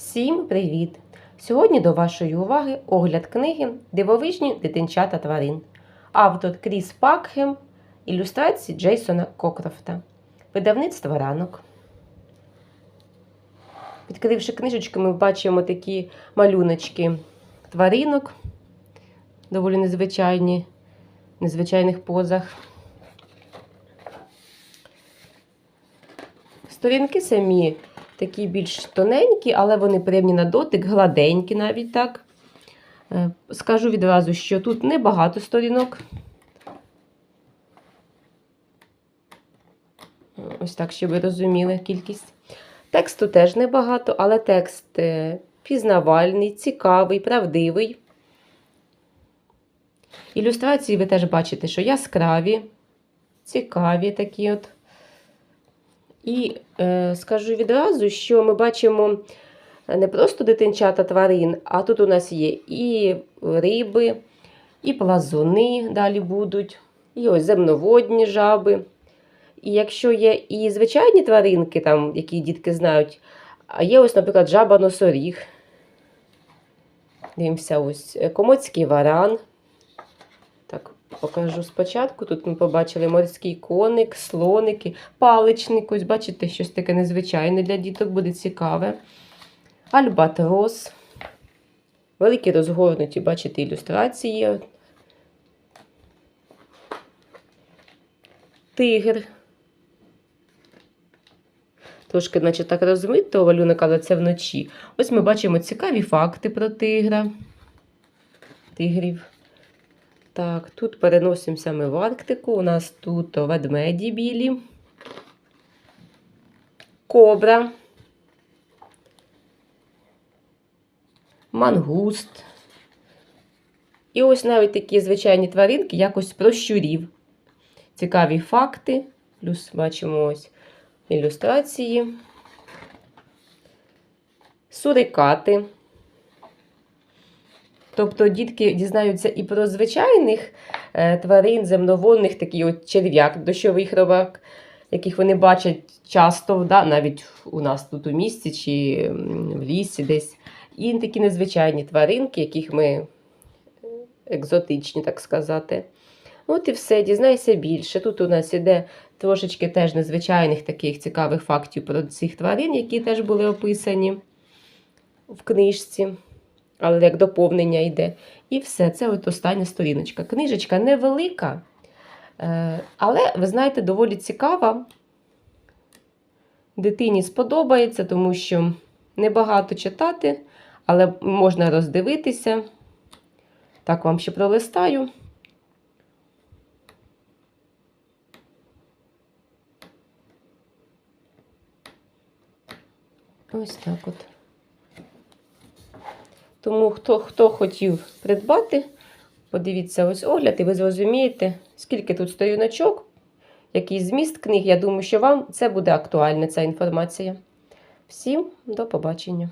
Всім привіт! Сьогодні до вашої уваги огляд книги Дивовижні дитинчата тварин. Автор Кріс Пакхем, ілюстрації Джейсона Кокрофта. Видавництво ранок. Відкривши книжечку, ми бачимо такі малюночки тваринок, доволі незвичайні, в незвичайних позах. Сторінки самі такі більш тоненькі, але вони приємні на дотик, гладенькі навіть так. Е, Скажу відразу, що тут небагато сторінок. Ось так, щоб ви розуміли кількість. Тексту теж небагато, але текст е, пізнавальний, цікавий, правдивий. Ілюстрації ви теж бачите, що яскраві, цікаві такі от. І е, скажу відразу, що ми бачимо не просто дитинчата тварин, а тут у нас є і риби, і плазуни далі будуть, і ось земноводні жаби. І якщо є і звичайні тваринки, там, які дітки знають, а є ось, наприклад, жаба носоріг. Дивимося, ось е, комоцький варан. Покажу спочатку. Тут ми побачили морський коник, слоники, паличник. Ось, бачите, щось таке незвичайне для діток, буде цікаве. Альбатрос. Великі розгорнуті, бачите, ілюстрації. Тигр. Трошки, наче так розмито валюнок, але це вночі. Ось ми бачимо цікаві факти про тигра. Тигрів. Так, тут переносимося ми в Арктику. У нас тут ведмеді білі, кобра, мангуст. І ось навіть такі звичайні тваринки, якось про щурів. Цікаві факти. Плюс бачимо ось ілюстрації. Сурикати. Тобто дітки дізнаються і про звичайних е, тварин, земноводних, такий от черв'як, дощовий хробак, яких вони бачать часто, да, навіть у нас тут у місті чи в лісі десь. І такі незвичайні тваринки, яких ми е, екзотичні, так сказати. От і все, дізнайся більше. Тут у нас іде трошечки теж незвичайних таких цікавих фактів про цих тварин, які теж були описані в книжці але як доповнення йде. І все, це от остання сторіночка. Книжечка невелика, е, але, ви знаєте, доволі цікава. Дитині сподобається, тому що небагато читати, але можна роздивитися. Так вам ще пролистаю. Ось так от. Тому хто хто хотів придбати, подивіться ось огляд, і ви зрозумієте, скільки тут сторіночок, який зміст книг. Я думаю, що вам це буде актуальна ця інформація. Всім до побачення!